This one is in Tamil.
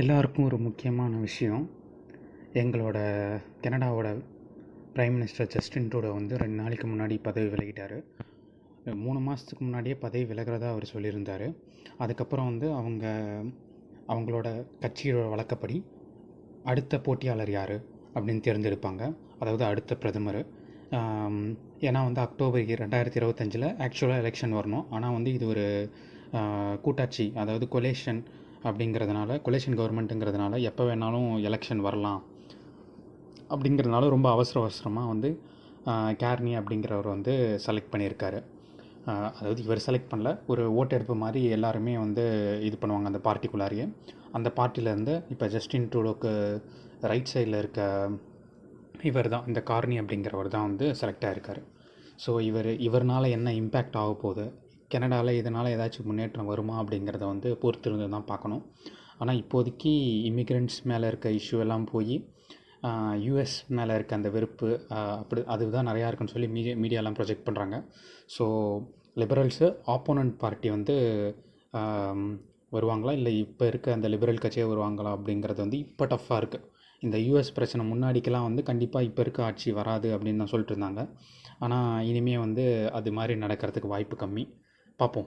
எல்லாருக்கும் ஒரு முக்கியமான விஷயம். எங்களோட கனடாவோட ப்ரைம் மினிஸ்டர் ஜஸ்டின் ட்ரூடோ வந்து ரெண்டு நாளைக்கு முன்னாடி பதவி விலகிட்டார். மூணு மாதத்துக்கு முன்னாடியே பதவி விலகிறதா அவர் சொல்லியிருந்தார். அதுக்கப்புறம் வந்து அவங்க அவங்களோட கட்சியோட வழக்கப்படி அடுத்த போட்டியாளர் யார் அப்படின்னு தேர்ந்தெடுப்பாங்க. அதாவது அடுத்த பிரதமர். ஏன்னா வந்து அக்டோபர் ரெண்டாயிரத்தி இருபத்தஞ்சில் ஆக்சுவலாக எலெக்ஷன் வரணும். ஆனால் வந்து இது ஒரு கூட்டாட்சி அதாவது கொலேஷன் அப்படிங்கிறதுனால கொலேஷன் கவர்மெண்ட்டுங்கிறதுனால எப்போ வேணாலும் எலெக்ஷன் வரலாம் அப்படிங்கிறதுனால ரொம்ப அவசர அவசரமாக வந்து கேர்னி அப்படிங்கிறவர் வந்து செலக்ட் பண்ணியிருக்காரு. அதாவது இவர் செலக்ட் பண்ணல ஒரு ஓட்டெடுப்பு மாதிரி எல்லாருமே வந்து இது பண்ணுவாங்க அந்த பார்ட்டிக்குள்ளாரியே. அந்த பார்ட்டிலேருந்து இப்போ ஜஸ்டின் ட்ரூடோக்கு ரைட் சைடில் இருக்க இவர் தான் இந்த கார்னி அப்படிங்கிறவர் தான் வந்து செலக்ட் ஆகிருக்காரு ஸோ இவர் இவர்னால் என்ன இம்பேக்ட் ஆக போகுது கனடாவில் இதனால் ஏதாச்சும் முன்னேற்றம் வருமா அப்படிங்கிறத வந்து பொறுத்திருந்து தான் பார்க்கணும். ஆனால் இப்போதைக்கு இமிக்ரெண்ட்ஸ் மேலே இருக்க இஷ்யூ எல்லாம் போய் யூஎஸ் மேலே இருக்க அந்த வெறுப்பு அப்படி அதுதான் நிறையா இருக்குன்னு சொல்லி மீடியா மீடியாலாம் ப்ரொஜெக்ட் பண்ணுறாங்க ஸோ லிபரல்ஸு ஆப்போனண்ட் பார்ட்டி வந்து வருவாங்களா? இல்லை இப்போ இருக்க அந்த லிபரல் கட்சியே வருவாங்களா? அப்படிங்கிறது வந்து இப்போ டஃப்பாக இருக்குது இந்த யூஎஸ் பிரச்சனை முன்னாடிக்கெல்லாம் வந்து கண்டிப்பாக இப்போ இருக்க ஆட்சி வராது அப்படின்னு தான் சொல்லிட்டு இருந்தாங்க. ஆனால் இனிமே வந்து அது மாதிரி நடக்கிறதுக்கு வாய்ப்பு கம்மி. Papum.